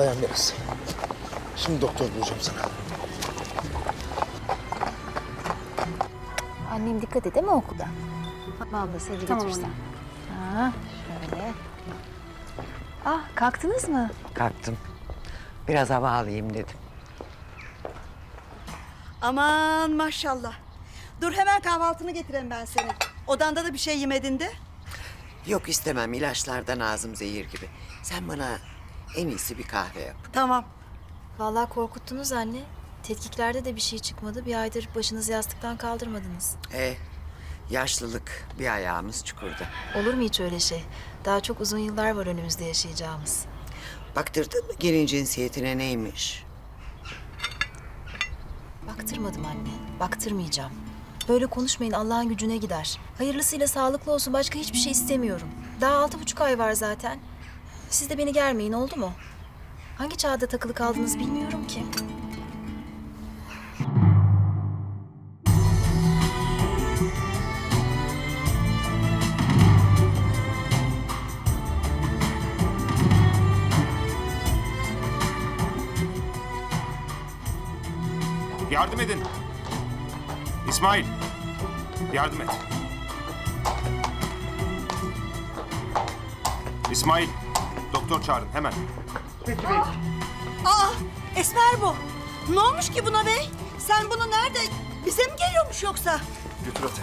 Dayan biraz. Şimdi doktor bulacağım sana. Annem dikkat et ama okulda. Fatma abla seni Tamam götürsen. Ha, şöyle. Ah kalktınız mı? Kalktım. Biraz hava alayım dedim. Aman maşallah. Dur hemen kahvaltını getireyim ben seni. Odanda da bir şey yemedin de. Yok istemem ilaçlardan ağzım zehir gibi. Sen bana en iyisi bir kahve yap. Tamam. Vallahi korkuttunuz anne. Tetkiklerde de bir şey çıkmadı. Bir aydır başınızı yastıktan kaldırmadınız. E yaşlılık bir ayağımız çukurda. Olur mu hiç öyle şey? Daha çok uzun yıllar var önümüzde yaşayacağımız. Baktırdın mı gelin cinsiyetine neymiş? Baktırmadım anne. Baktırmayacağım. Böyle konuşmayın Allah'ın gücüne gider. Hayırlısıyla sağlıklı olsun. Başka hiçbir şey istemiyorum. Daha altı buçuk ay var zaten. Siz de beni germeyin oldu mu? Hangi çağda takılı kaldınız bilmiyorum ki. Yardım edin. İsmail. Yardım et. İsmail. Doktor çağırın hemen. Aa Esmer bu. Ne olmuş ki buna bey? Sen bunu nerede? Bize mi geliyormuş yoksa? Götür atı.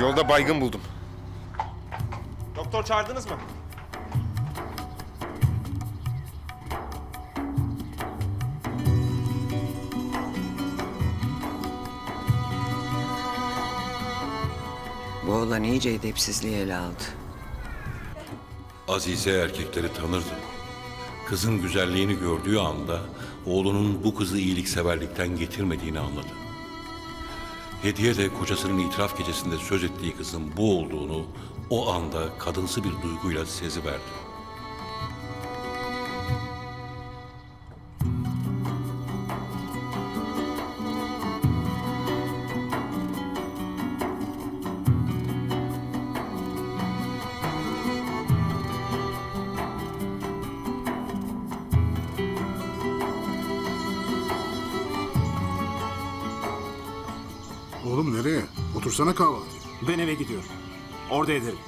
Yolda baygın buldum. Doktor çağırdınız mı? Bu oğlan iyice edepsizliği ele aldı. Azize erkekleri tanırdı. Kızın güzelliğini gördüğü anda oğlunun bu kızı iyilikseverlikten getirmediğini anladı. Hediye de kocasının itiraf gecesinde söz ettiği kızın bu olduğunu o anda kadınsı bir duyguyla seziverdi. Oğlum nereye? Otursana kahvaltıya. Ben eve gidiyorum. Orada ederim.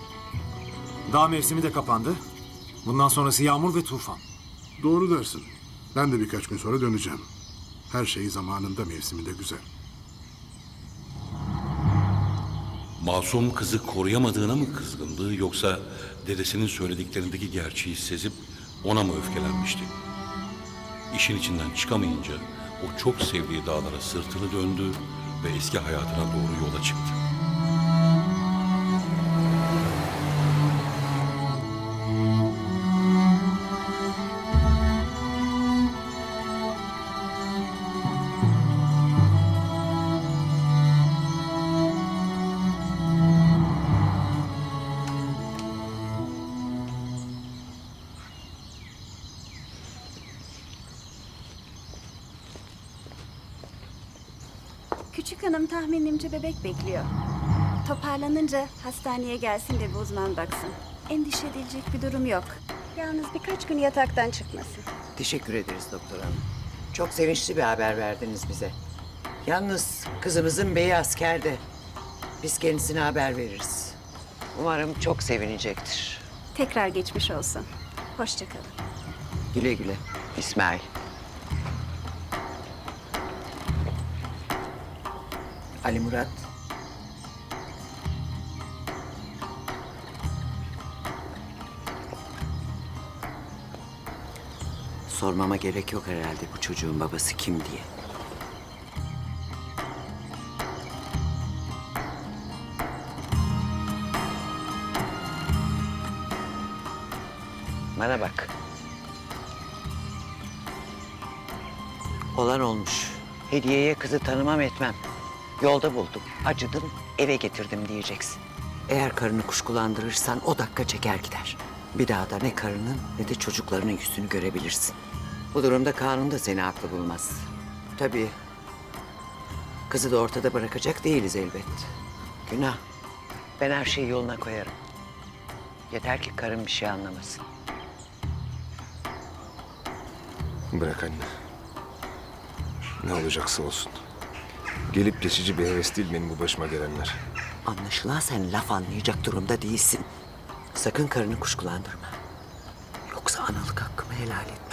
Dağ mevsimi de kapandı. Bundan sonrası yağmur ve tufan. Doğru dersin. Ben de birkaç gün sonra döneceğim. Her şey zamanında mevsiminde güzel. Masum kızı koruyamadığına mı kızgındı yoksa dedesinin söylediklerindeki gerçeği sezip ona mı öfkelenmişti? İşin içinden çıkamayınca o çok sevdiği dağlara sırtını döndü ve eski hayatına doğru yola çıktı. Küçük hanım tahminimce bebek bekliyor. Toparlanınca hastaneye gelsin de bir uzman baksın. Endişe edilecek bir durum yok. Yalnız birkaç gün yataktan çıkmasın. Teşekkür ederiz doktor hanım. Çok sevinçli bir haber verdiniz bize. Yalnız kızımızın beyi askerde. Biz kendisine haber veririz. Umarım çok sevinecektir. Tekrar geçmiş olsun. Hoşçakalın. Güle güle İsmail. Ali Murat. Sormama gerek yok herhalde bu çocuğun babası kim diye. Bana bak. Olan olmuş. Hediyeye kızı tanımam etmem. Yolda buldum, acıdım, eve getirdim diyeceksin. Eğer karını kuşkulandırırsan o dakika çeker gider. Bir daha da ne karının ne de çocuklarının yüzünü görebilirsin. Bu durumda kanun da seni haklı bulmaz. Tabii kızı da ortada bırakacak değiliz elbet. Günah. Ben her şeyi yoluna koyarım. Yeter ki karın bir şey anlamasın. Bırak anne. Ne olacaksa olsun. Gelip geçici bir heves değil benim bu başıma gelenler. Anlaşılan sen laf anlayacak durumda değilsin. Sakın karını kuşkulandırma. Yoksa analık hakkımı helal sana.